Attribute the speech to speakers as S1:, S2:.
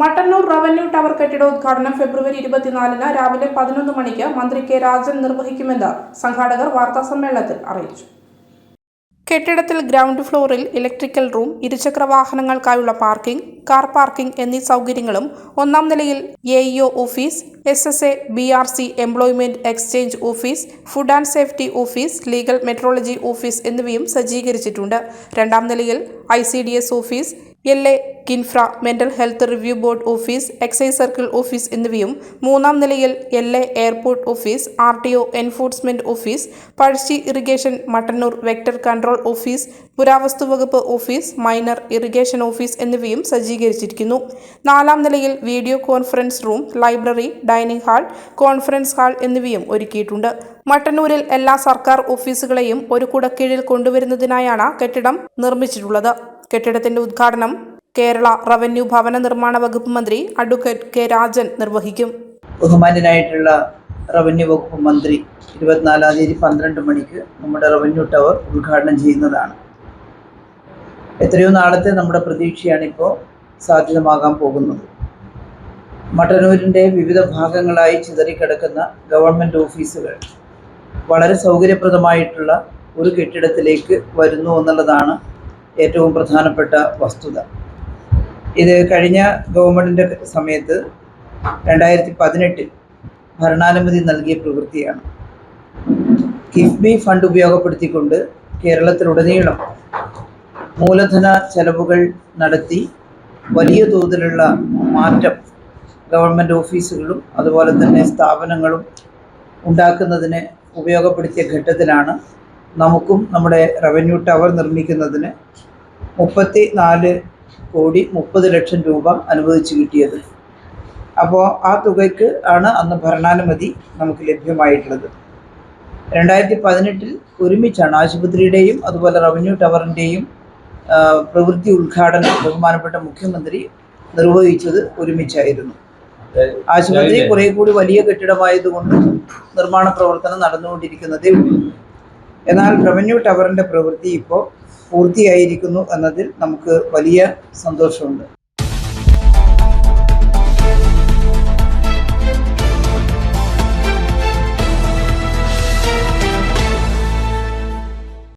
S1: Mattannur revenue tower കെട്ടിട ഉദ്ഘാടനം ഫെബ്രുവരി ഇരുപത്തിനാലിന് രാവിലെ പതിനൊന്ന് മണിക്ക് മന്ത്രി കെ രാജൻ നിർവഹിക്കുമെന്ന് സംഘാടകർ വാർത്താസമ്മേളനത്തിൽ അറിയിച്ചു. കെട്ടിടത്തിൽ ഗ്രൗണ്ട് ഫ്ലോറിൽ ഇലക്ട്രിക്കൽ റൂം ഇരുചക്ര വാഹനങ്ങൾക്കായുള്ള പാർക്കിംഗ് കാർ പാർക്കിംഗ് എന്നീ സൗകര്യങ്ങളും ഒന്നാം നിലയിൽ A E O office S S A B R C employment exchange office food and safety office legal metrology office എന്നിവയും സജ്ജീകരിച്ചിട്ടുണ്ട്. രണ്ടാം നിലയിൽ I C D S office L A Kinfra mental health review board office excise circle office എന്നിവയും മൂന്നാം നിലയിൽ L A airport office R T O enforcement office Pazhassi irrigation Mattannur vector control office പുരാവസ്തു വകുപ്പ് office minor irrigation office എന്നിവയും സജ്ജീകരിച്ചിരിക്കുന്നു. നാലാം നിലയിൽ video conference room library dining hall conference hall എന്നിവയും ഒരുക്കിയിട്ടുണ്ട്. മട്ടന്നൂരിൽ എല്ലാ സർക്കാർ ഓഫീസുകളെയും ഒരു കുടക്കീഴിൽ കൊണ്ടുവരുന്നതിനായാണ് കെട്ടിടം നിർമ്മിച്ചിട്ടുള്ളത്. കെട്ടിടത്തിന്റെ ഉദ്ഘാടനം കേരള റവന്യൂ ഭവന നിർമ്മാണ വകുപ്പ് മന്ത്രി അഡ്വക്കേറ്റ് കെ രാജൻ നിർവഹിക്കും.
S2: ബഹുമാന്യനായിട്ടുള്ള റവന്യൂ വകുപ്പ് മന്ത്രി ഇരുപത്തിനാലാം തീയതി പന്ത്രണ്ട് മണിക്ക് നമ്മുടെ റവന്യൂ ടവർ ഉദ്ഘാടനം ചെയ്യുന്നതാണ്. എത്രയോ നാളത്തെ നമ്മുടെ പ്രതീക്ഷയാണിപ്പോൾ സാധ്യതമാകാൻ പോകുന്നത്. മട്ടന്നൂരിന്റെ വിവിധ ഭാഗങ്ങളായി ചിതറിക്കിടക്കുന്ന ഗവൺമെന്റ് ഓഫീസുകൾ വളരെ സൗകര്യപ്രദമായിട്ടുള്ള ഒരു കെട്ടിടത്തിലേക്ക് വരുന്നു എന്നുള്ളതാണ് ഏറ്റവും പ്രധാനപ്പെട്ട വസ്തുത. ഇത് കഴിഞ്ഞ ഗവൺമെന്റിന്റെ സമയത്ത് രണ്ടായിരത്തി പതിനെട്ടിൽ ഭരണാനുമതി നൽകിയ പ്രവൃത്തിയാണ്. കിഫ്ബി ഫണ്ട് ഉപയോഗപ്പെടുത്തിക്കൊണ്ട് കേരളത്തിലുടനീളം മൂലധന ചെലവുകൾ നടത്തി വലിയ തോതിലുള്ള മാറ്റം ഗവൺമെന്റ് ഓഫീസുകളും അതുപോലെ തന്നെ സ്ഥാപനങ്ങളും ഉണ്ടാക്കുന്നതിന് ഉപയോഗപ്പെടുത്തിയ ഘട്ടത്തിലാണ് നമുക്കും നമ്മുടെ റവന്യൂ ടവർ നിർമ്മിക്കുന്നതിന് മുപ്പത്തി നാല് കോടി മുപ്പത് ലക്ഷം രൂപ അനുവദിച്ച് കിട്ടിയത്. അപ്പോൾ ആ തുകയ്ക്ക് ആണ് അന്ന് ഭരണാനുമതി നമുക്ക് ലഭ്യമായിട്ടുള്ളത്. രണ്ടായിരത്തി പതിനെട്ടിൽ ഒരുമിച്ചാണ് ആശുപത്രിയുടെയും അതുപോലെ റവന്യൂ ടവറിന്റെയും പ്രവൃത്തി ഉദ്ഘാടനം ബഹുമാനപ്പെട്ട മുഖ്യമന്ത്രി നിർവഹിച്ചത് ഒരുമിച്ചായിരുന്നു. ആശുപത്രി കുറെ കൂടി വലിയ കെട്ടിടമായതുകൊണ്ട് നിർമ്മാണ പ്രവർത്തനം നടന്നുകൊണ്ടിരിക്കുന്നതേ ഉള്ളൂ. എന്നാൽ റവന്യൂ ടവറിന്റെ പ്രവൃത്തി ഇപ്പോൾ പൂർത്തിയായിരിക്കുന്നു എന്നതിൽ നമുക്ക് വലിയ സന്തോഷമുണ്ട്.